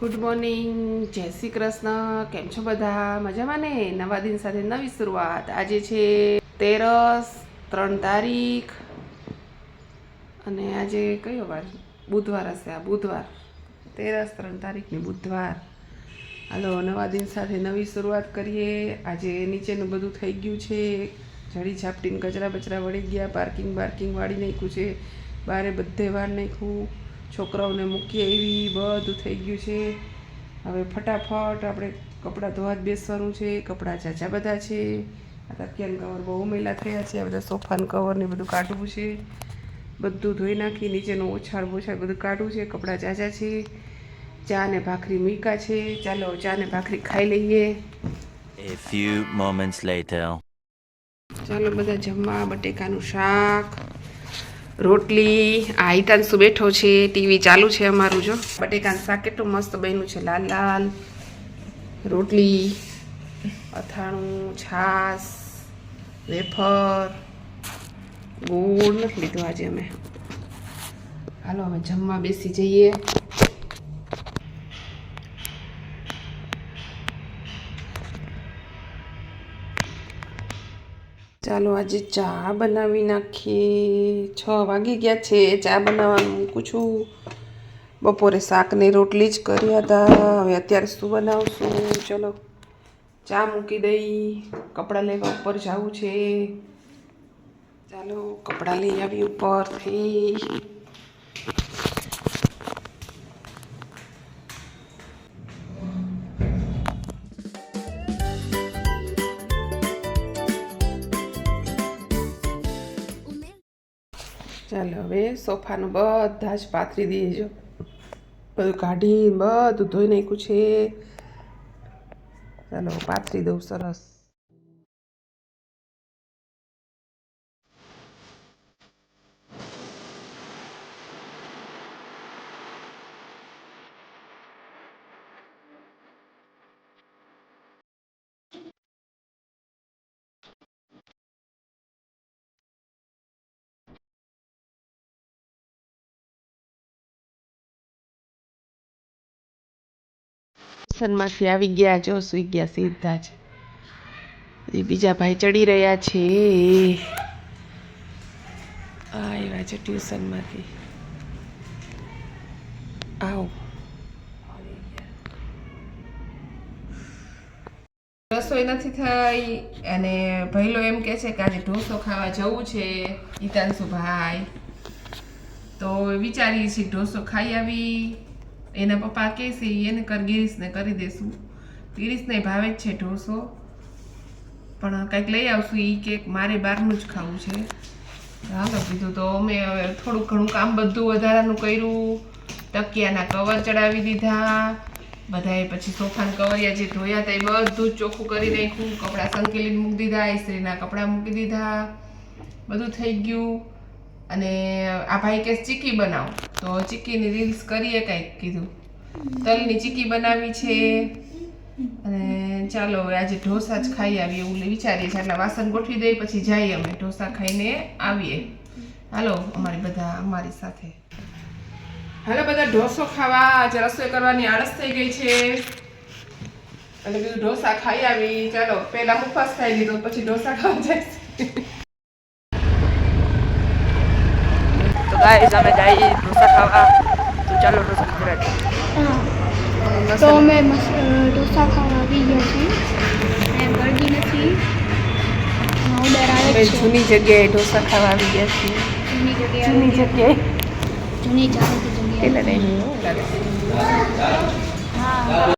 Good morning, જય શ્રી કૃષ્ણ. કેમ છો બધા? મજામાં ને? નવા દિન સાથે નવી શરૂઆત. આજે છે તેરસ, ત્રણ તારીખ. અને આજે કયો વાર? બુધવાર હશે આ બુધવાર. તેરસ, ત્રણ તારીખની બુધવાર. હાલો, નવા દિન સાથે નવી શરૂઆત કરીએ. આજે નીચેનું બધું થઈ ગયું છે. જડી ઝાપટીને કચરા બચરા વળી ગયા. પાર્કિંગ બાર્કિંગ વાળી નાખ્યું છે. બારે બધે વાર નાખ્યું. છોકરાઓને મૂકીએ એવી બધું થઈ ગયું છે. હવે ફટાફટ આપણે કપડાં ધોવા જ બેસવાનું છે કપડાં ઝાઝા બધા છે. આ તકિયાન કવર બહુ મેલા થયા છે આ બધા સોફાન કવર ને બધું કાઢવું છે. બધું ધોઈ નાખી નીચેનું ઓછાળ બોછાળ બધું કાઢવું છે કપડાં ઝાઝા છે. ચા ને ભાખરી મીકા છે. ચાલો ચા ને ભાખરી ખાઈ લઈએ. A few moments later. ચાલો બધા જમવા બટેકાનું શાક. રોટલી આ શું બેઠો છે, ટીવી ચાલુ છે અમારું જો. બટેકાનું શાક કેટલું મસ્ત બન્યું છે, લાલ લાલ. રોટલી, અથાણું છાસ વેફર, ગોળ નથી લીધું આજે અમે. હાલો અમે જમવા બેસી જઈએ. ચાલો આજે ચા બનાવી નાખીએ. છ વાગી ગયા છે, ચા બનાવવાનું મૂકું છું. બપોરે શાકને રોટલી જ કર્યા હતા. હવે અત્યારે શું બનાવશું? ચલો, ચા મૂકી દઈ. કપડાં લેવા ઉપર જવું છે. ચાલો, કપડાં લઈ આવી ઉપરથી. ચાલો. હવે સોફાનું બધા જ પાથરી દેજો બધું કાઢી બધું ધોઈ નાખ્યું છે. ચાલો પાથરી દઉં સરસ. સનમાંથી આવી ગયા, જો સુઈ ગયા સીધા જ. બીજા ભાઈ ચડી રહ્યા છે. આવ્યા છે ટ્યુશનમાંથી આવો. રસોઈ નથી થઈ અને ભૈલો એમ કે છે કે આજે ઢોસો ખાવા જવું છે હિતાંશુ ભાઈ? તો વિચારીએ છીએ ઢોસો ખાઈ આવી. એના પપ્પા કહે છે, એને કર ગિરીશને કરી દેશું. ગિરીશને ભાવે જ છે ઢોસો. પણ કંઈક લઈ આવશું એ કે મારે બહારનું જ ખાવું છે. હાલો કીધું તો અમે હવે થોડું ઘણું કામ બધું વધારાનું કર્યું. તકિયાના કવર ચડાવી દીધા. બધાએ પછી સોફાના કવરિયા જે ધોયા હતા એ બધું ચોખ્ખું કરી નાખ્યું. કપડાં સંકેલીને મૂકી દીધા ઇસ્ત્રીના કપડાં મૂકી દીધા. બધું થઈ ગયું. અને આ ભાઈ કે ચીકી બનાવો. તો ચીકીની રીલ્સ કરીએ કંઈક કીધું. તલની ચીકી બનાવી છે. અને ચાલો આજે ઢોસા જ ખાઈ આવીએ એવું વિચારીએ છીએ. એટલે વાસણ ગોઠવી દઈએ, પછી જઈએ અમે ઢોસા ખાઈને આવીએ. હાલો, અમારી બધા અમારી સાથે. હાલો, બધા ઢોસો ખાવા. આજે રસોઈ કરવાની આળસ થઈ ગઈ છે. એટલે બીજું ઢોસા ખાઈ આવી. ચાલો, પહેલાં ઉપવાસ ખાઈ લીધો, પછી ઢોસા ખાવા જાય તો ગાઈસ અમે જઈ ઢોસા ખાવા તો ચાલો ઢોસા ગુજરાતી તો અમે ઢોસા ખાવા આવી ગયા છીએ. અને ગળદી નથી. ઓર્ડર આવે છે. જૂની જગ્યાએ ઢોસા ખાવા આવી ગયા છીએ. જૂની જગ્યાએ જૂની જગ્યાએ. જૂની જાણીતી જગ્યાએ. હા.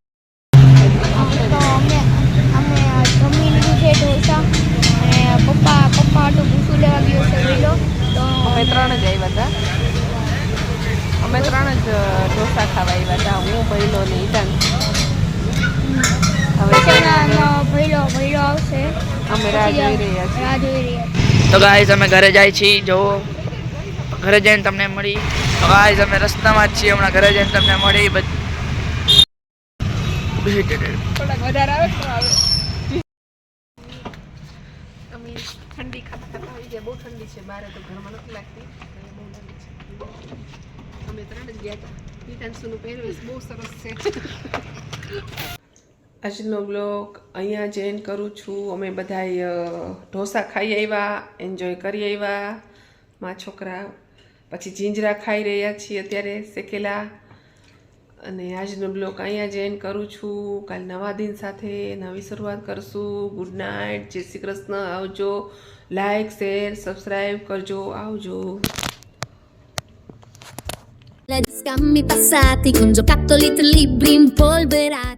હતા હું ને હવે આવશે. અમે રાહ જોઈ રહ્યા છીએ. રાહ જોઈ રહ્યા તો ગાઈસ અમે ઘરે જાય છીએ જો ઘરે જઈને તમને મળી. તો ગાઈઝ અમે રસ્તામાં જ છીએ હમણાં ઘરે જઈને તમને મળી થોડાક વધારે આવે અમે ઠંડી ખાતા ખાતા બહુ ઠંડી છે બહાર તો ઘરમાં નથી લાગતી. બહુ ઠંડી છે. અમે ત્રણ ગયા હતા પહેરવેશ બહુ સરસ છે આજનો બ્લોગ અહીંયા જ કરું છું અમે બધાય ઢોસા ખાઈ આવ્યા એન્જોય કરી આવ્યા મા છોકરા પછી જીંજરા ખાઈ રહ્યા છીએ અત્યારે શેકેલા અને આજનો બ્લોગ અહીંયા જ કરું છું કાલ નવા દિન સાથે નવી શરૂઆત કરશું ગુડ નાઇટ જય શ્રી કૃષ્ણ આવજો લાઇક શેર સબસ્ક્રાઈબ કરજો આવજો La scammi passati con giocattoli libri impolverati